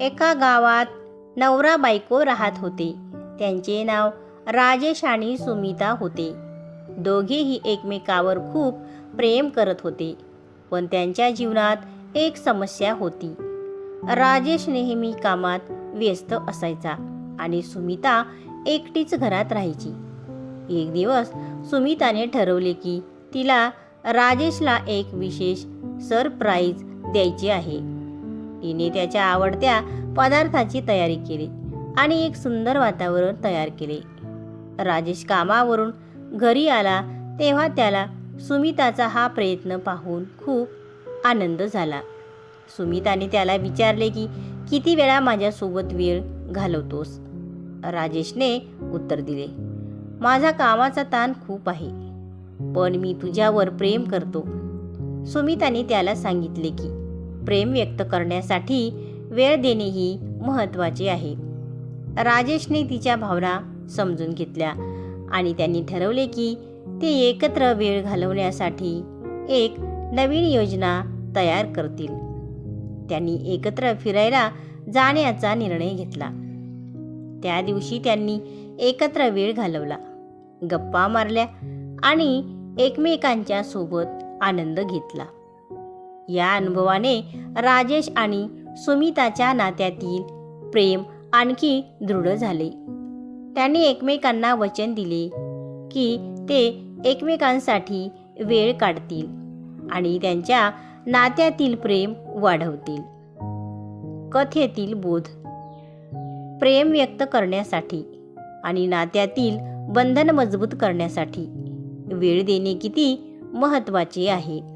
एका गावात नवरा बायको राहत होते. त्यांचे नाव राजेश आणि सुमिता होते. दोघेही एकमेकावर खूप प्रेम करत होते पण त्यांच्या जीवनात एक समस्या होती. राजेश नेहमी कामात व्यस्त असायचा आणि सुमिता एकटीच घरात राहायची. एक दिवस सुमिताने ठरवले की तिला राजेशला एक विशेष सरप्राईज द्यायची आहे. तिने त्याच्या आवडत्या पदार्थाची तयारी केली आणि एक सुंदर वातावरण तयार केले. राजेश कामावरून घरी आला तेव्हा त्याला सुमिताचा हा प्रयत्न पाहून खूप आनंद झाला. सुमिताने त्याला विचारले की किती वेळा माझ्यासोबत वेळ घालवतोस? राजेशने उत्तर दिले माझा कामाचा ताण खूप आहे पण मी तुझ्यावर प्रेम करतो. सुमिताने त्याला सांगितले की प्रेम व्यक्त करण्यासाठी वेळ देणेही महत्त्वाचे आहे. राजेशने तिच्या भावना समजून घेतल्या आणि त्यांनी ठरवले की ते एकत्र वेळ घालवण्यासाठी एक नवीन योजना तयार करतील. त्यांनी एकत्र फिरायला जाण्याचा निर्णय घेतला. त्या दिवशी त्यांनी एकत्र वेळ घालवला. गप्पा मारल्या आणि एकमेकांच्या सोबत आनंद घेतला. या अनुभवाने राजेश आणि सुमिताच्या नात्यातील प्रेम आणखी दृढ झाले. त्यांनी एकमेकांना वचन दिले की ते एकमेकांसाठी वेळ काढतील आणि त्यांच्या नात्यातील प्रेम वाढवतील. कथेतील बोध. प्रेम व्यक्त करण्यासाठी आणि नात्यातील बंधन मजबूत करण्यासाठी वेळ देणे किती महत्त्वाचे आहे.